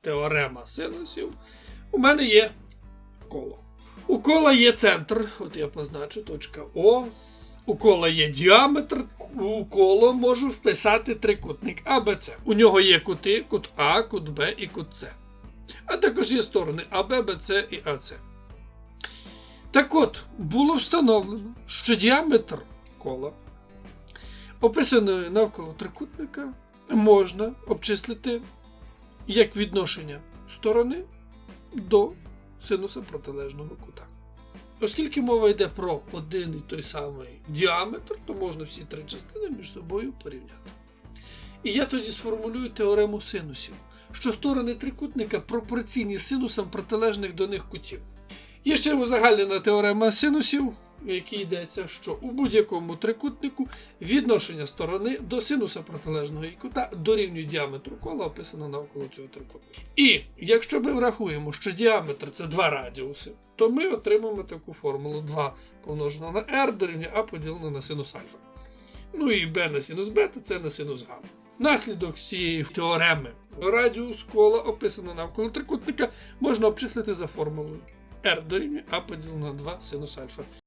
теорема синусів, у мене є коло. У кола є центр, от я позначу точка О. У кола є діаметр, у коло можу вписати трикутник АБЦ. У нього є кути, кут А, кут Б і кут С. А також є сторони АБ, БЦ і АЦ. Так от, було встановлено, що діаметр кола, описаної навколо трикутника, можна обчислити як відношення сторони до синуса протилежного кута. Оскільки мова йде про один і той самий діаметр, то можна всі три частини між собою порівняти. І я тоді сформулюю теорему синусів, що сторони трикутника пропорційні синусам протилежних до них кутів. Є ще узагальнена теорема синусів, в якій йдеться, що у будь-якому трикутнику відношення сторони до синуса протилежного і кута дорівнює діаметру кола, описано навколо цього трикутника. І якщо ми врахуємо, що діаметр це два радіуси, то ми отримаємо таку формулу 2 помножено на r дорівнює а поділено на синус альфа. Ну і b на синус бета це на синус гамма. Наслідок цієї теореми радіус кола, описано навколо трикутника, можна обчислити за формулою r дорівнює а поділено на 2 синус альфа.